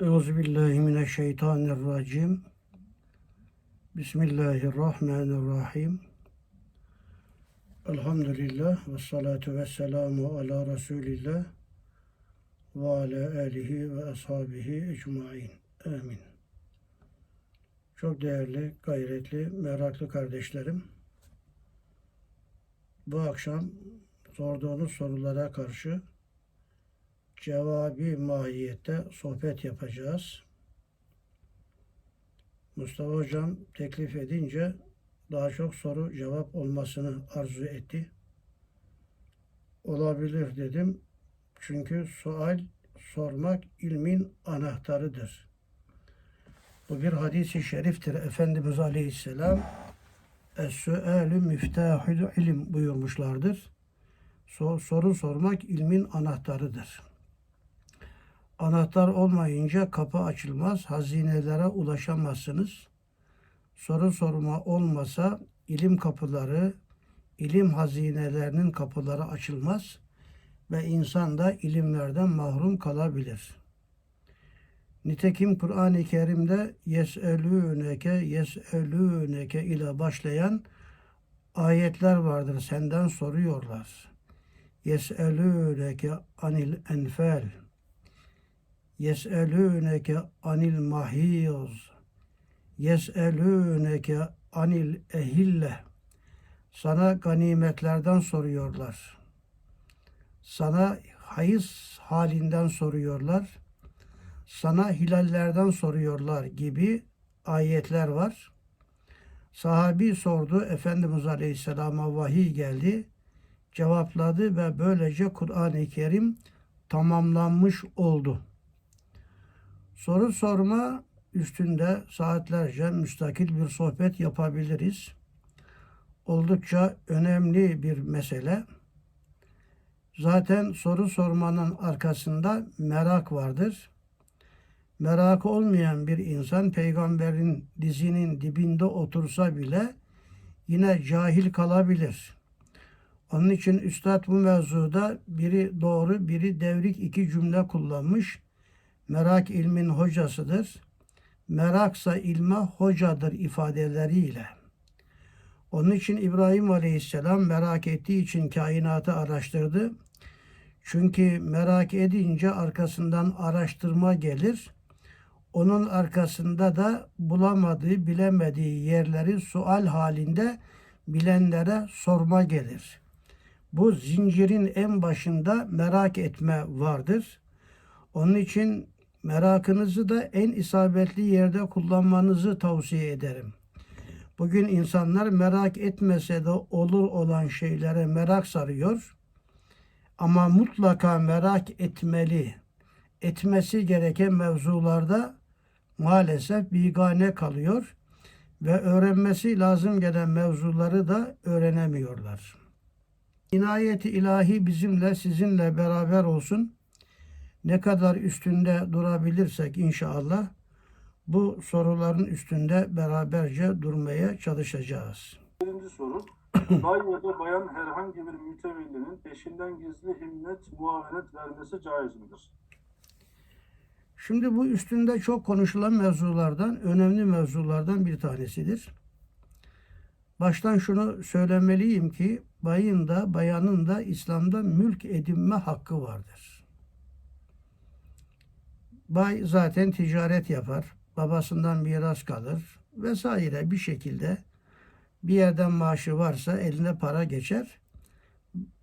Euzubillahimineşşeytanirracim. Bismillahirrahmanirrahim. Elhamdülillah ve salatu ve selamu ala Resulillah ve ala alihi ve ashabihi ecmain. Amin. Çok değerli, gayretli, meraklı kardeşlerim. Bu akşam sorduğunuz sorulara karşı cevabi mahiyette sohbet yapacağız. Mustafa Hocam teklif edince daha çok soru cevap olmasını arzu etti. Olabilir dedim. Çünkü sual sormak ilmin anahtarıdır. Bu bir hadisi şeriftir. Efendimiz Aleyhisselam Es-su'alü miftahül ilim buyurmuşlardır. Sor, soru sormak ilmin anahtarıdır. Anahtar olmayınca kapı açılmaz, hazinelere ulaşamazsınız. Soru sorma olmasa ilim kapıları, ilim hazinelerinin kapıları açılmaz ve insan da ilimlerden mahrum kalabilir. Nitekim Kur'an-ı Kerim'de yes'elûneke yes'elûneke ile başlayan ayetler vardır. Senden soruyorlar. Yes'elûneke anil enfal Yes'elûneke anil mahîz Yes'elûneke anil ehille Sana ganimetlerden soruyorlar. Sana hayız halinden soruyorlar. Sana hilallerden soruyorlar gibi ayetler var. Sahabi sordu. Efendimiz Aleyhisselam'a vahiy geldi. Cevapladı ve böylece Kur'an-ı Kerim tamamlanmış oldu. Soru sorma üstünde saatlerce müstakil bir sohbet yapabiliriz. Oldukça önemli bir mesele. Zaten soru sormanın arkasında merak vardır. Merak olmayan bir insan peygamberin dizinin dibinde otursa bile yine cahil kalabilir. Onun için Üstad bu mevzuda biri doğru, biri devrik iki cümle kullanmış. Merak ilmin hocasıdır. Meraksa ilme hocadır ifadeleriyle. Onun için İbrahim Aleyhisselam merak ettiği için kainatı araştırdı. Çünkü merak edince arkasından araştırma gelir. Onun arkasında da bulamadığı, bilemediği yerleri sual halinde bilenlere sorma gelir. Bu zincirin en başında merak etme vardır. Onun için merakınızı da en isabetli yerde kullanmanızı tavsiye ederim. Bugün insanlar merak etmese de olur olan şeylere merak sarıyor. Ama mutlaka merak etmeli. Etmesi gereken mevzularda maalesef bigane kalıyor ve öğrenmesi lazım gelen mevzuları da öğrenemiyorlar. İnayeti ilahi bizimle sizinle beraber olsun. Ne kadar üstünde durabilirsek inşallah bu soruların üstünde beraberce durmaya çalışacağız. Birinci soru. Bay ya da bayan herhangi bir mütevellinin peşinden gizli himmet, muavenet vermesi caiz midir? Şimdi bu üstünde çok konuşulan mevzulardan, önemli mevzulardan bir tanesidir. Baştan şunu söylemeliyim ki bayın da bayanın da İslam'da mülk edinme hakkı vardır. Bay zaten ticaret yapar, babasından miras kalır vesaire bir şekilde bir yerden maaşı varsa eline para geçer.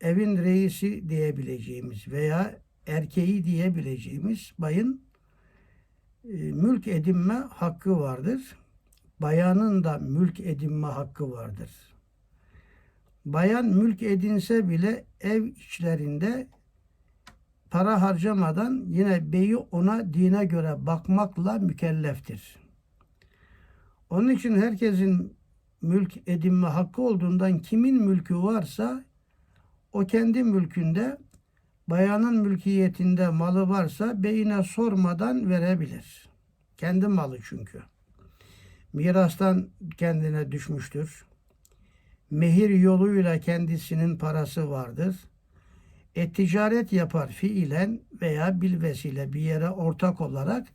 Evin reisi diyebileceğimiz veya erkeği diyebileceğimiz bayın e, mülk edinme hakkı vardır. Bayanın da mülk edinme hakkı vardır. Bayan mülk edinse bile ev içlerinde para harcamadan yine beyi ona dine göre bakmakla mükelleftir. Onun için herkesin mülk edinme hakkı olduğundan kimin mülkü varsa o kendi mülkünde bayanın mülkiyetinde malı varsa beyine sormadan verebilir. Kendi malı çünkü. Mirastan kendine düşmüştür. Mehir yoluyla kendisinin parası vardır. E ticaret yapar fiilen veya bilvesiyle bir yere ortak olarak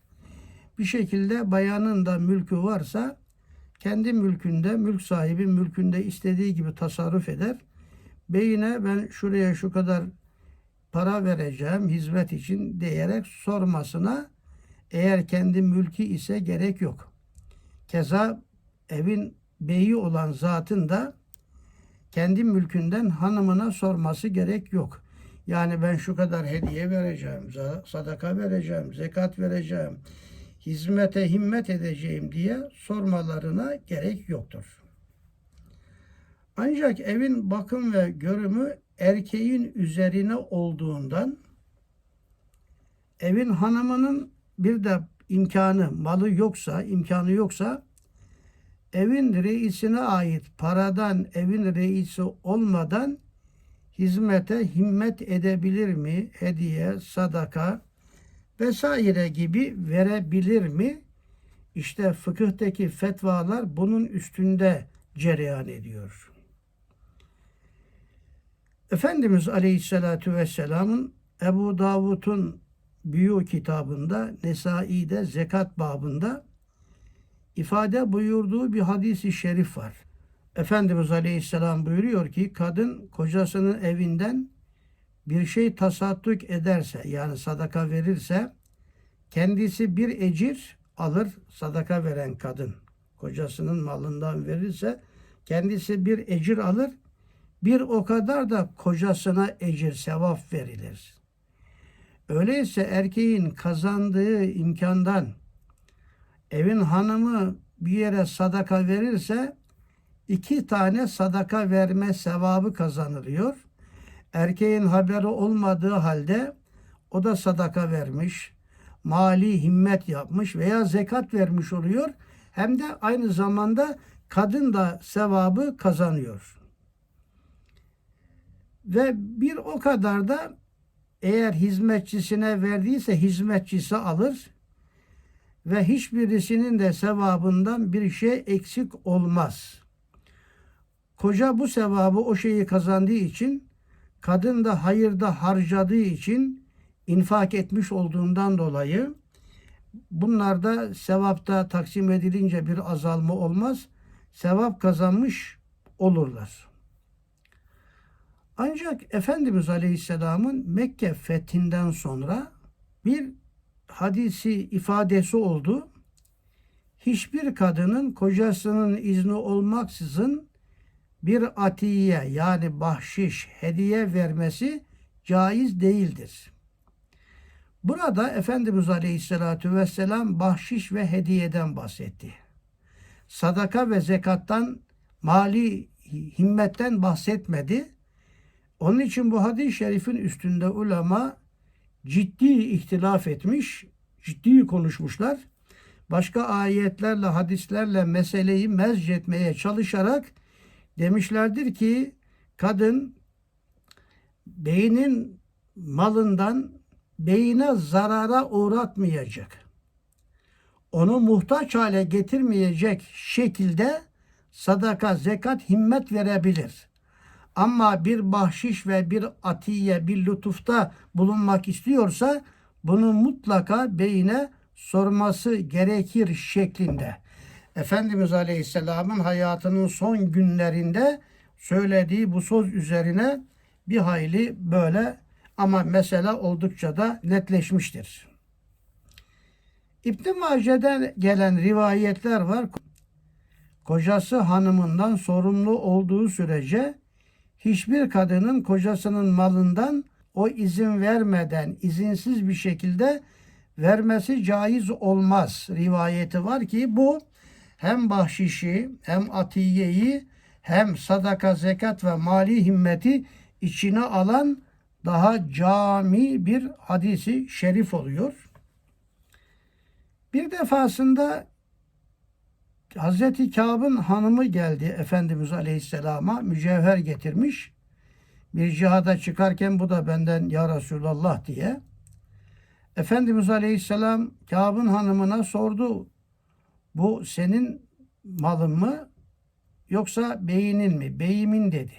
bir şekilde bayanın da mülkü varsa kendi mülkünde, mülk sahibi mülkünde istediği gibi tasarruf eder. Beyine ben şuraya şu kadar para vereceğim hizmet için diyerek sormasına eğer kendi mülkü ise gerek yok. Keza evin beyi olan zatın da kendi mülkünden hanımına sorması gerek yok. Yani ben şu kadar hediye vereceğim, sadaka vereceğim, zekat vereceğim, hizmete himmet edeceğim diye sormalarına gerek yoktur. Ancak evin bakım ve görümü erkeğin üzerine olduğundan evin hanımının bir de imkanı, malı yoksa, imkanı yoksa evin reisine ait paradan evin reisi olmadan hizmete himmet edebilir mi? Hediye, sadaka vesaire gibi verebilir mi? İşte fıkıhtaki fetvalar bunun üstünde cereyan ediyor. Efendimiz Aleyhisselatü Vesselam'ın Ebu Davud'un Büyü kitabında, Nesai'de zekat babında ifade buyurduğu bir hadisi şerif var. Efendimiz Aleyhisselam buyuruyor ki kadın kocasının evinden bir şey tasadduk ederse yani sadaka verirse kendisi bir ecir alır sadaka veren kadın kocasının malından verirse kendisi bir ecir alır bir o kadar da kocasına ecir sevap verilir. Öyleyse erkeğin kazandığı imkandan evin hanımı bir yere sadaka verirse iki tane sadaka verme sevabı kazanılıyor. Erkeğin haberi olmadığı halde o da sadaka vermiş, mali himmet yapmış veya zekat vermiş oluyor. Hem de aynı zamanda kadın da sevabı kazanıyor. Ve bir o kadar da eğer hizmetçisine verdiyse hizmetçisi alır ve hiçbirisinin de sevabından bir şey eksik olmaz. Koca bu sevabı o şeyi kazandığı için kadın da hayırda harcadığı için infak etmiş olduğundan dolayı bunlarda sevapta taksim edilince bir azalma olmaz. Sevap kazanmış olurlar. Ancak Efendimiz Aleyhisselam'ın Mekke fethinden sonra bir hadisi ifadesi oldu. Hiçbir kadının kocasının izni olmaksızın bir atiye yani bahşiş, hediye vermesi caiz değildir. Burada Efendimiz Aleyhisselatü Vesselam bahşiş ve hediyeden bahsetti. Sadaka ve zekattan, mali himmetten bahsetmedi. Onun için bu hadis-i şerifin üstünde ulema ciddi ihtilaf etmiş, ciddi konuşmuşlar. Başka ayetlerle, hadislerle meseleyi mezcetmeye çalışarak demişlerdir ki kadın beynin malından beyine zarara uğratmayacak. Onu muhtaç hale getirmeyecek şekilde sadaka, zekat, himmet verebilir. Ama bir bahşiş ve bir atiye, bir lütufta bulunmak istiyorsa bunu mutlaka beyine sorması gerekir şeklinde. Efendimiz Aleyhisselam'ın hayatının son günlerinde söylediği bu söz üzerine bir hayli böyle ama mesele oldukça da netleşmiştir. İbn Mace'den gelen rivayetler var. Kocası hanımından sorumlu olduğu sürece hiçbir kadının kocasının malından o izin vermeden izinsiz bir şekilde vermesi caiz olmaz rivayeti var ki bu hem bahşişi hem atiyeyi hem sadaka, zekat ve mali himmeti içine alan daha cami bir hadisi şerif oluyor. Bir defasında Hazreti Kâb'ın hanımı geldi Efendimiz Aleyhisselam'a mücevher getirmiş. Bir cihada çıkarken bu da benden ya Resulallah diye. Efendimiz Aleyhisselam Kâb'ın hanımına sordu. Bu senin malın mı yoksa beyinin mi? Beyimin dedi.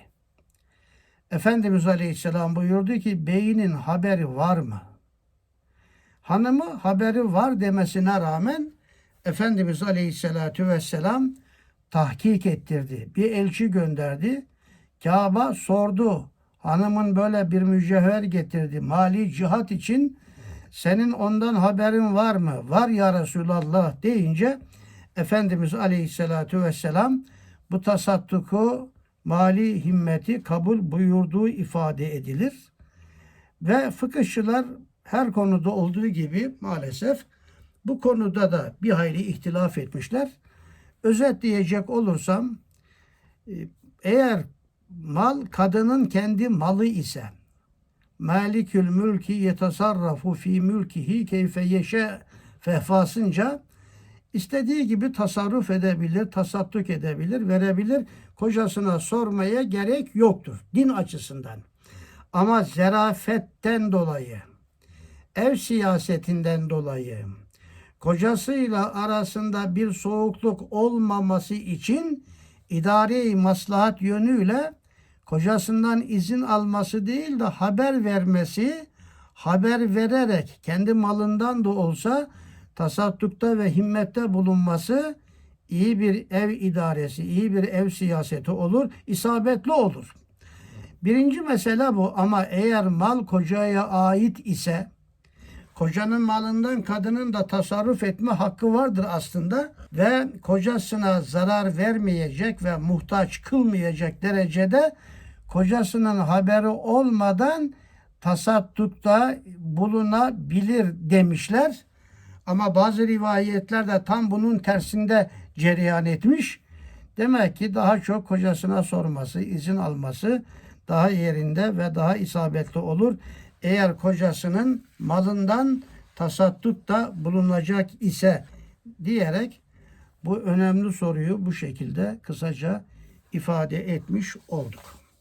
Efendimiz Aleyhisselam buyurdu ki beyinin haberi var mı? Hanımı haberi var demesine rağmen Efendimiz Aleyhisselatü Vesselam tahkik ettirdi. Bir elçi gönderdi. Kabe sordu. Hanımın böyle bir mücevher getirdi. Mali cihat için senin ondan haberin var mı? Var ya Resulallah deyince Efendimiz Aleyhisselatü Vesselam bu tasattuku mali himmeti kabul buyurduğu ifade edilir. Ve fıkıhçılar her konuda olduğu gibi maalesef bu konuda da bir hayli ihtilaf etmişler. Özetleyecek olursam e, eğer mal kadının kendi malı ise Malikül mülki yetasarrafu fi mülkihi keyfe yeşe fehfasınca istediği gibi tasarruf edebilir, tasadduk edebilir, verebilir. Kocasına sormaya gerek yoktur din açısından. Ama zerafetten dolayı, ev siyasetinden dolayı, kocasıyla arasında bir soğukluk olmaması için idari maslahat yönüyle kocasından izin alması değil de haber vermesi, haber vererek kendi malından da olsa tasaddukta ve himmette bulunması iyi bir ev idaresi, iyi bir ev siyaseti olur, isabetli olur. Birinci mesele bu ama eğer mal kocaya ait ise kocanın malından kadının da tasarruf etme hakkı vardır aslında ve kocasına zarar vermeyecek ve muhtaç kılmayacak derecede kocasının haberi olmadan tasaddukta bulunabilir demişler. Ama bazı rivayetlerde tam bunun tersinde cereyan etmiş. Demek ki daha çok kocasına sorması, izin alması daha yerinde ve daha isabetli olur. Eğer kocasının malından tasaddukta bulunacak ise diyerek bu önemli soruyu bu şekilde kısaca ifade etmiş olduk.